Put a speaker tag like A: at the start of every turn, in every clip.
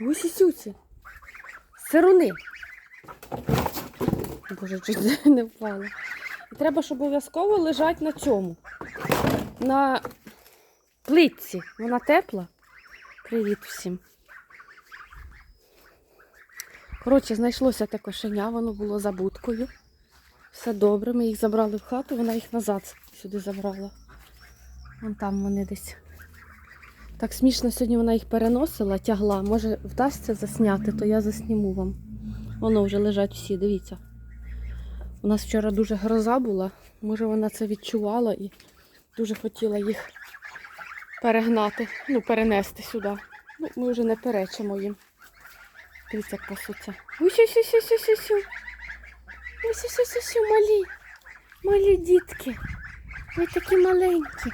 A: Гусі сюці. Сируни. Боже, чуть не впала. І треба ж обов'язково лежати на цьому. На плитці. Вона тепла. Привіт всім. Коротше, знайшлося те кошеня, воно було за будкою. Все добре, ми їх забрали в хату, вона їх назад сюди забрала. Вон там вони десь. Так смішно сьогодні вона їх переносила, тягла. Може вдасться засняти, то я засніму вам. Воно вже лежать всі, дивіться. У нас вчора дуже гроза була. Може вона це відчувала і дуже хотіла їх перегнати, ну, перенести сюди. Ну, ми вже не перечимо їм. Дивіться, як пасуться. Усю-сю-сю-сю-сю-сю. Усю-сю-сю-сю, малі. Малі дітки. Ви такі маленькі.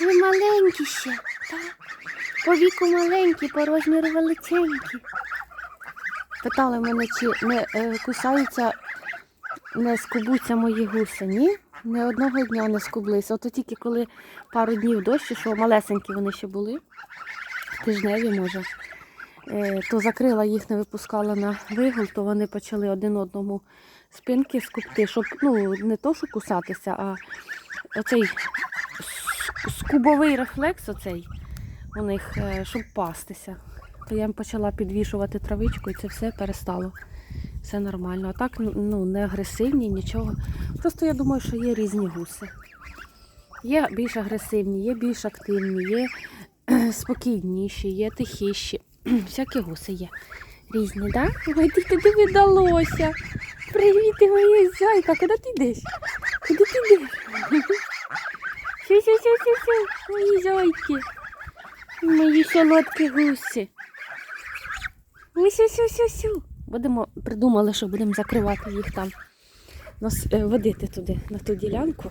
A: Ви маленькі ще, так? По віку маленькі, по розміру величенькі. Питали мене, чи не е, кусаються, не скубуться мої гуси. Ні, не одного дня не скублися. Ото тільки коли пару днів дощ, що малесенькі вони ще були, тижневі може, е, то закрила їх, не випускала на вигул, то вони почали один одному спинки скубти, щоб ну, не то, що кусатися, а оцей скубовий рефлекс оцей у них, е, щоб пастися. То я їм почала підвішувати травичку і це все перестало. Все нормально. А так ну, не агресивні, нічого. Просто я думаю, що є різні гуси. Є більш агресивні, є більш активні, є спокійніші, є тихіші. Всякі гуси є. Різні, так? Ой, ти туди видалося. Привіт, ти моя зайка, куди ти йдеш? Куди ти йдеш? Сю-сю-сю-сю-сю, мої зайки. Мої солодкі гуси. Сю-сю-сю-сю. Будемо, придумали, що будемо закривати їх там, нас, е, водити туди, на ту ділянку.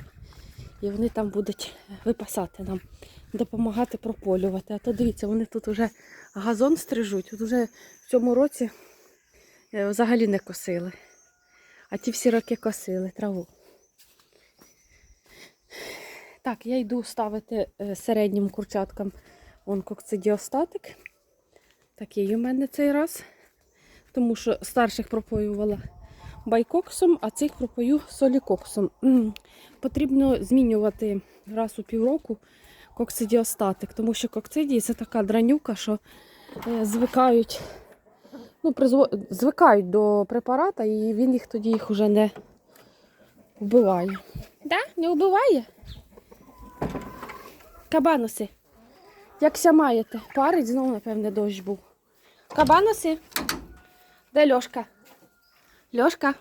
A: І вони там будуть випасати нам, допомагати прополювати. А то дивіться, вони тут вже газон стрижуть. Тут вже в цьому році е, взагалі не косили. А ті всі роки косили траву. Так, я йду ставити е, середнім курчаткам вон кокцидіостатик. Такий у мене цей раз. Тому що старших пропоювала байкоксом, а цих пропою солікоксом. Потрібно змінювати раз у півроку кокцидіостатик, тому що кокцидії це така дранюка, що е, звикають, ну, призво- звикають до препарата, і він їх тоді їх уже не вбиває. Да? Не вбиває? Кабаноси. Якся маєте? Парить знову, напевне, дощ був. Кабаноси. Де Льошка? Льошка.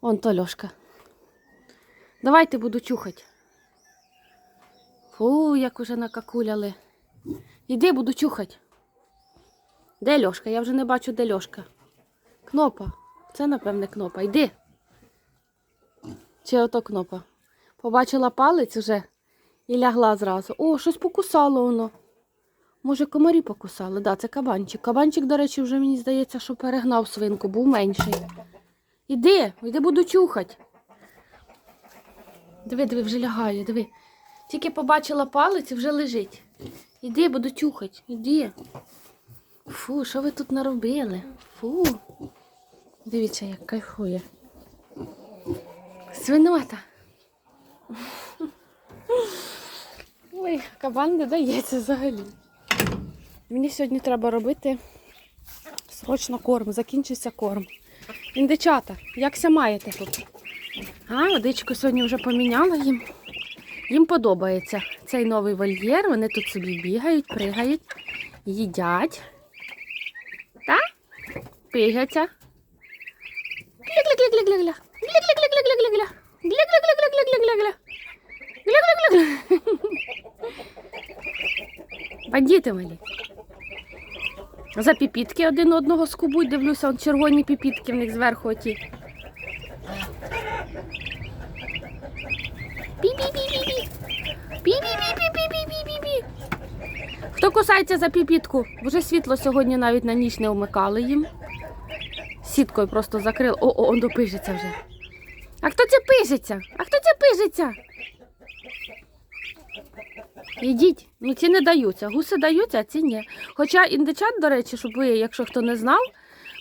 A: Он то Льошка. Давайте буду чухати. Фу, як уже накакуляли. Іди, буду чухати. Де Льошка? Я вже не бачу, де Льошка. Кнопа. Це, напевне, кнопа. Йди. Чи ото кнопа? Побачила палець уже і лягла зразу. О, щось покусало воно. Може, комарі покусали. Да, це кабанчик. Кабанчик, до речі, вже мені здається, що перегнав свинку, був менший. Іди, іди буду чухати. Диви, диви, вже лягає, диви. Тільки побачила палець і вже лежить. Іди, буду чухати, іди. Фу, що ви тут наробили? Фу. Дивіться, як кайфує. Свинота. Ой, кабан не дається взагалі. Мені сьогодні треба робити срочно корм, закінчився корм. Індичата, якся маєте тут? А, водичку сьогодні вже поміняла їм. Їм подобається цей новий вольєр. Вони тут собі бігають, пригають, їдять. Так? Пигаться. Бандіти малі. За піпітки один одного скубуть, дивлюся, от червоні піпітки в них зверху оті. Пі-пі-пі-пі-пі. Пі-пі-пі-пі-пі-пі-пі-пі. Хто кусається за піпітку? Вже світло сьогодні навіть на ніч не вмикали їм. Сіткою просто закрили. О, о, он допишеться вже. А хто це пишеться? А хто це пишеться? Ідіть, ну ці не даються. Гуси даються, а ці ні. Хоча індичат, до речі, щоб ви, якщо хто не знав,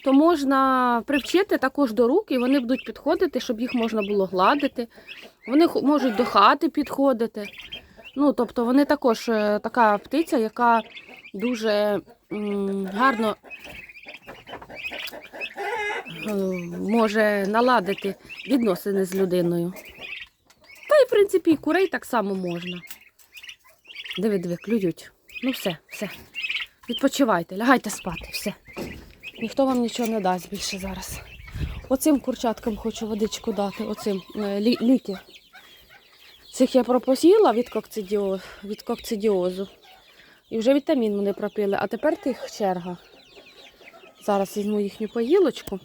A: то можна привчити також до рук, і вони будуть підходити, щоб їх можна було гладити. Вони можуть до хати підходити. Ну, тобто вони також е, така птиця, яка дуже гарно може наладити відносини з людиною. Та й, в принципі, і курей так само можна. Диви, диви, клюють. Ну все, все. Відпочивайте, лягайте спати, все. Ніхто вам нічого не дасть більше зараз. Оцим курчаткам хочу водичку дати, оцим е, лі- ліки. Цих я пропосіла від, кокцидіо... від кокцидіозу. І вже вітамін вони пропили. А тепер тих черга. Зараз візьму їхню поїлочку.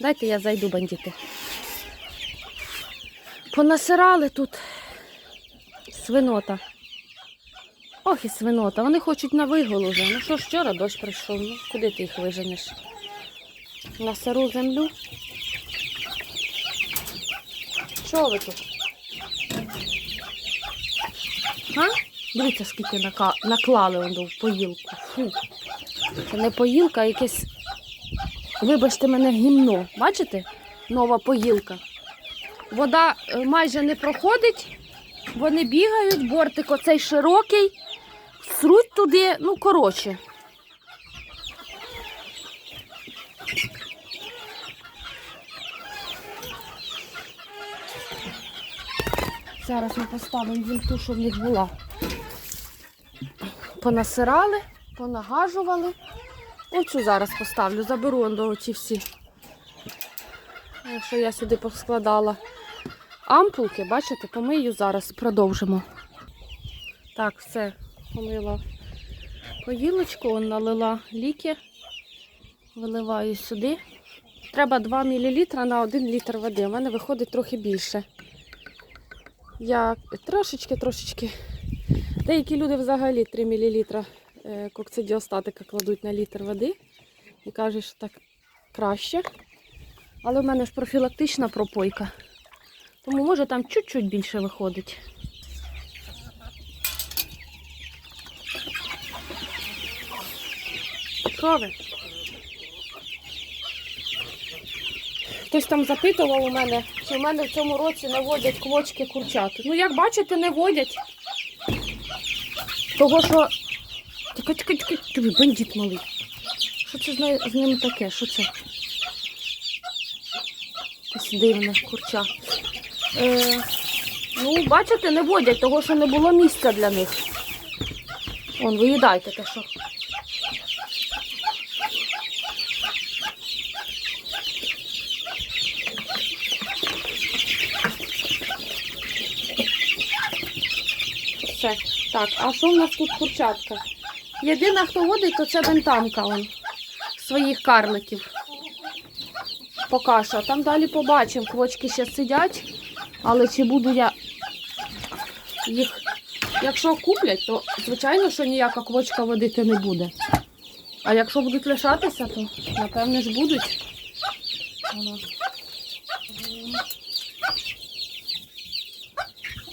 A: Дайте я зайду, бандити. Понасирали тут свинота. Ох і свинота. Вони хочуть на вигул уже. Ну що ж, вчора дощ прийшов. Ну, куди ти їх виженеш? На сиру землю. Що ви тут? А? Дивіться, скільки нака... наклали воно в поїлку. Фу. Це не поїлка, а якесь, вибачте мене, гімно. Бачите? Нова поїлка. Вода е, майже не проходить, вони бігають, бортик оцей широкий, туди, ну коротше. Зараз ми поставимо вінту, щоб в них була. Понасирали, понагажували. Оцю зараз поставлю, заберу до оці всі. Якщо я сюди поскладала ампулки, бачите, помию зараз, продовжимо. Так, все, помила поїлочку, он налила ліки, виливаю сюди. Треба 2 мл на 1 літр води. У мене виходить трохи більше. Я трошечки-трошечки. Деякі люди взагалі 3 мл кокцидіостатика кладуть на літр води і кажуть, що так краще. Але в мене ж профілактична пропойка. Тому може там чуть-чуть більше виходить. Ви? Хтось там запитував у мене, чи в мене в цьому році не водять квочки курчат. Ну, як бачите, не водять. Того, що. Тихо, тихо, тихо, тобі бандит малий. Що це з, ними таке? Що це? Якесь дивне курча. Е, ну, бачите, не водять, того, що не було місця для них. Вон, виїдайте те, що. Все. Так, а що в нас тут курчатка? Єдина, хто водить, то це бентамка он, своїх карликів. Поки що. Там далі побачимо. Квочки ще сидять. Але чи буду я їх. Якщо куплять, то звичайно, що ніяка квочка водити не буде. А якщо будуть лишатися, то напевне ж будуть.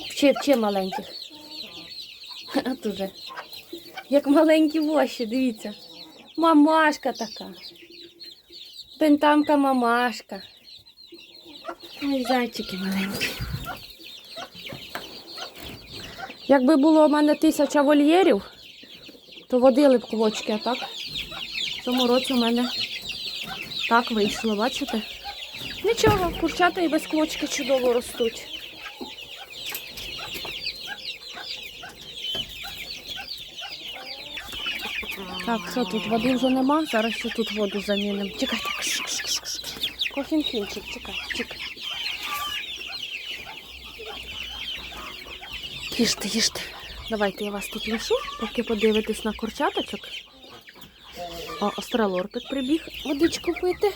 A: Вчи, вчи маленьких. От уже. Як маленькі воші, дивіться. Мамашка така. Пентамка мамашка. Ой, зайчики маленькі. Якби було у мене тисяча вольєрів, то водили б квочки, а так? В цьому році у мене так вийшло, бачите? Нічого, курчата і без квочки чудово ростуть. Так, що тут води вже нема, зараз ще тут воду замінимо. Чекайте. Кофінфінчик, чекай, чекай. Їжте, їжте. Давайте я вас тут лишу, поки подивитесь на курчаточок. О, остролорпик прибіг водичку пити.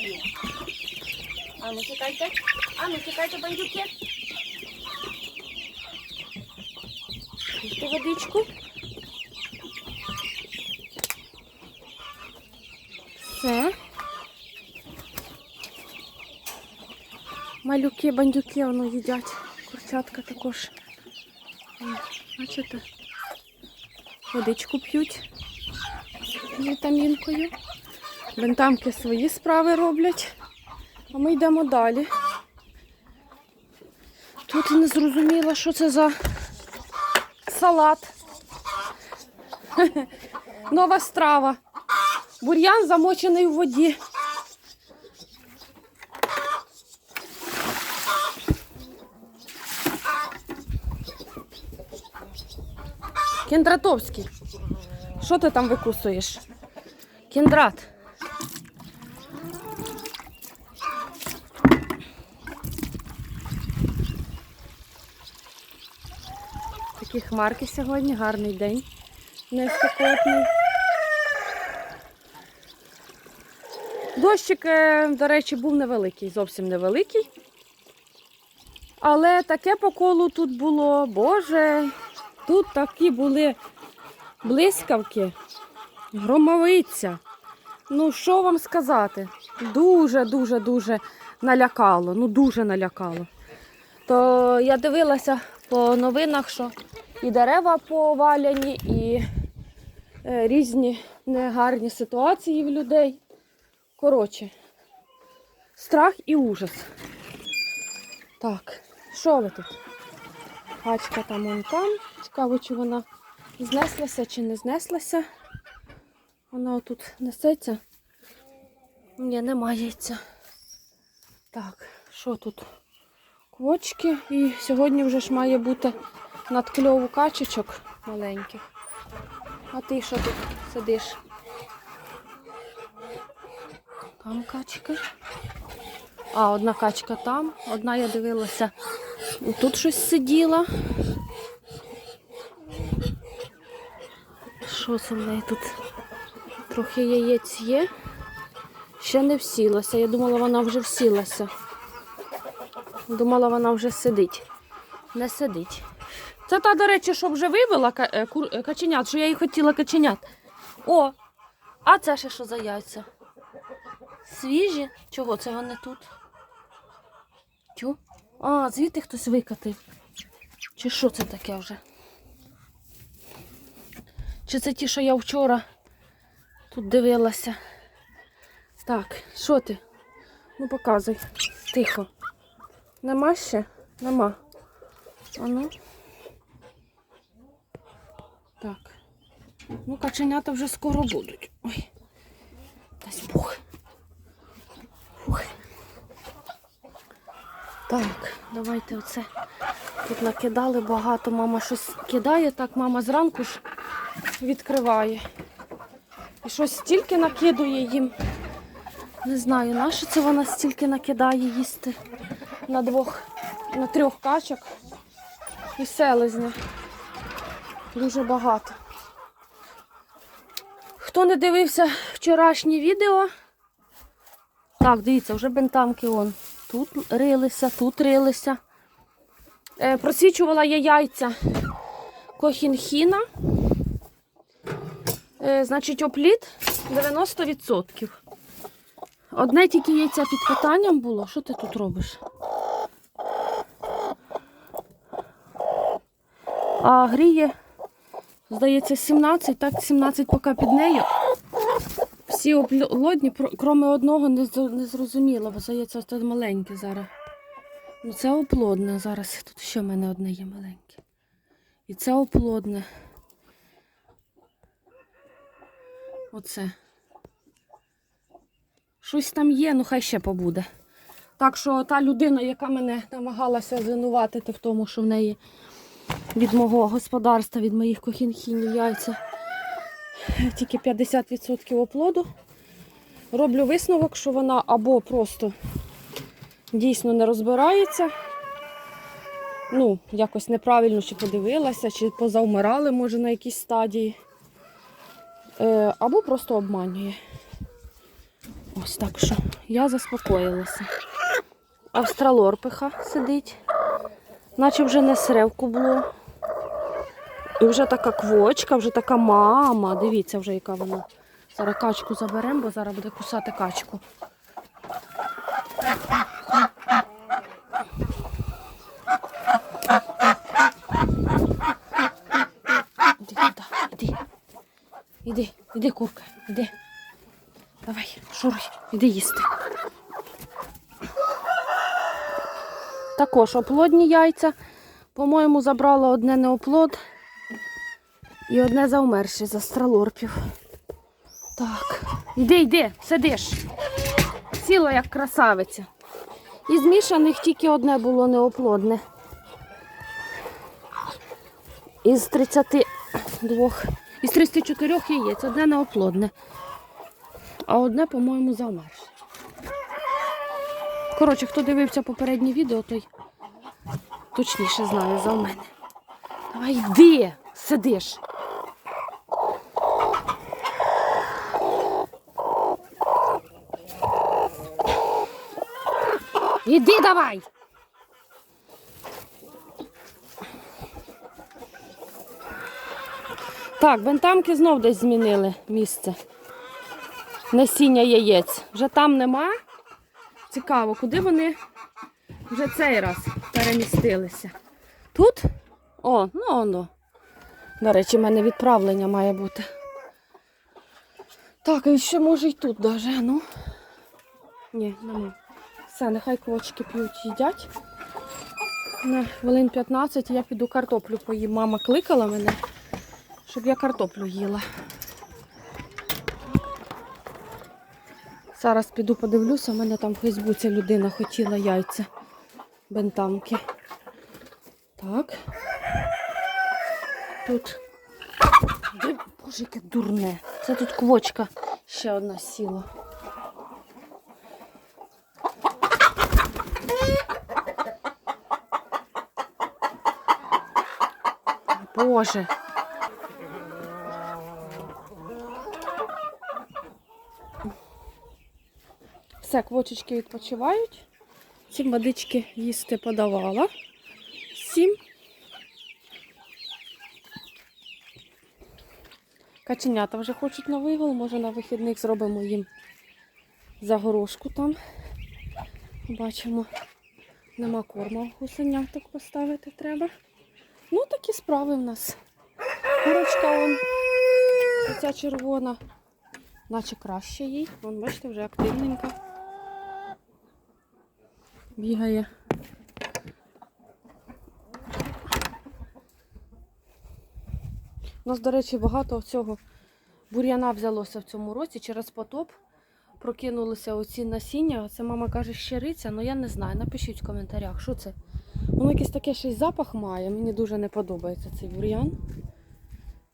A: Тікаю. Ану, тікайте. Ану, тікайте, бандюки. Пийте водичку. Все. Малюки, бандюки воно їдять. Курчатка також. Бачите? Водичку п'ють вітамінкою. Бентамки свої справи роблять. А ми йдемо далі. Тут не зрозуміла, що це за салат. Нова страва. Бур'ян замочений в воді. Кендратовський. Що ти там викусуєш? Кендрат. Такі хмарки сьогодні, гарний день. Неспекотний. Дощик, е, до речі, був невеликий, зовсім невеликий. Але таке по колу тут було, боже, тут такі були блискавки, громовиця. Ну, що вам сказати? Дуже-дуже-дуже налякало. Ну, дуже налякало. То я дивилася по новинах, що і дерева поваляні, і е, різні негарні ситуації в людей. Коротше, страх і ужас. Так, що ви тут? Качка там вон там. Цікаво, чи вона знеслася чи не знеслася. Вона тут несеться. Ні, немає яйця. Так, що тут? Квочки. І сьогодні вже ж має бути надкльову качечок маленьких. А ти що тут сидиш? Там качка. А, одна качка там, одна я дивилася. Тут щось сиділа. Що це в неї тут? Трохи яєць є. Ще не всілася. Я думала, вона вже всілася. Думала, вона вже сидить. Не сидить. Це та, до речі, що вже вивела е, е, каченят, що я їй хотіла каченят. О! А це ще що за яйця? Свіжі? Чого це вони тут? Тю? А, звідти хтось викатив. Чи що це таке вже? Чи це ті, що я вчора тут дивилася? Так, що ти? Ну показуй. Тихо. Нема ще? Нема. А ну. Так. Ну, каченята вже скоро будуть. Ой. Дасть Бог. Фух. Так, давайте оце. Тут накидали багато. Мама щось кидає, так мама зранку ж відкриває. І щось стільки накидує їм. Не знаю, на що це вона стільки накидає їсти на двох, на трьох качок і селезня. Дуже багато. Хто не дивився вчорашнє відео, так, дивіться, вже бентамки он. Тут рилися, тут рилися. Е, просвічувала я яйця кохінхіна. Е, значить, опліт 90%. Одне тільки яйця під катанням було. Що ти тут робиш? А гріє, здається, 17, так 17 поки під нею. Всі оплодні, про- кроме одного, не, зрозуміло, бо здається, це маленьке зараз. Ну це оплодне зараз. Тут ще в мене одне є маленьке. І це оплодне. Оце. Щось там є, ну хай ще побуде. Так що та людина, яка мене намагалася звинуватити в тому, що в неї від мого господарства, від моїх кохінхінів яйця тільки 50% оплоду. Роблю висновок, що вона або просто дійсно не розбирається, ну, якось неправильно чи подивилася, чи позавмирали, може, на якійсь стадії, Е, або просто обманює. Ось так що
B: я заспокоїлася. Австралорпиха сидить, наче вже не сревку було. І вже така квочка, вже така мама. Дивіться, вже яка вона. Зараз качку заберемо, бо зараз буде кусати качку. Іди туди, іди. Іди, іди, курка, іди. Давай, шуруй, іди їсти. Також оплодні яйця. По-моєму, забрала одне неоплод і одне заумерше з астралорпів. Так, іди, йди, сидиш. Сіла як красавиця. Із мішаних тільки одне було неоплодне. Із 32, із 34 яєць, одне неоплодне. А одне, по-моєму, заумерше. Коротше, хто дивився попереднє відео, той точніше знає за мене. Давай йди, сидиш. Іди давай. Так, бентамки знов десь змінили місце. Насіння яєць. Вже там нема. Цікаво, куди вони вже цей раз перемістилися. Тут? О, ну воно. До речі, в мене відправлення має бути. Так, і ще може й тут даже, ну. Ні, нема. Все, нехай квочки п'ють, їдять. На хвилин 15 я піду картоплю поїм. Мама кликала мене, щоб я картоплю їла. Зараз піду подивлюся, у мене там в Фейсбуці людина хотіла яйця бентамки. Так. Тут. Боже, яке дурне. Це тут квочка ще одна сіла. Боже. Все, квочечки відпочивають. Цим водички їсти подавала. Сім. Каченята вже хочуть на вигул, може на вихідних зробимо їм загорошку там. Бачимо, нема корма гусеняток поставити треба. Ну, такі справи в нас. Курочка он, ця червона, наче краще їй. Вон, бачите, вже активненька. Бігає. У нас, до речі, багато цього бур'яна взялося в цьому році через потоп. Прокинулися оці насіння. Це мама каже щириця, але я не знаю. Напишіть в коментарях, що це. Воно якийсь таке й запах має. Мені дуже не подобається цей бур'ян.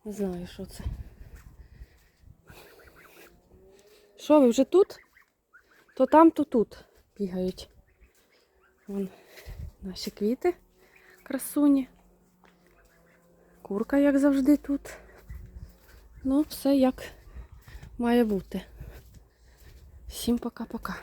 B: Не знаю, що це. Що ви вже тут? То там, то тут бігають. Вон наші квіти красуні. Курка, як завжди, тут. Ну, все як має бути. Всім пока-пока.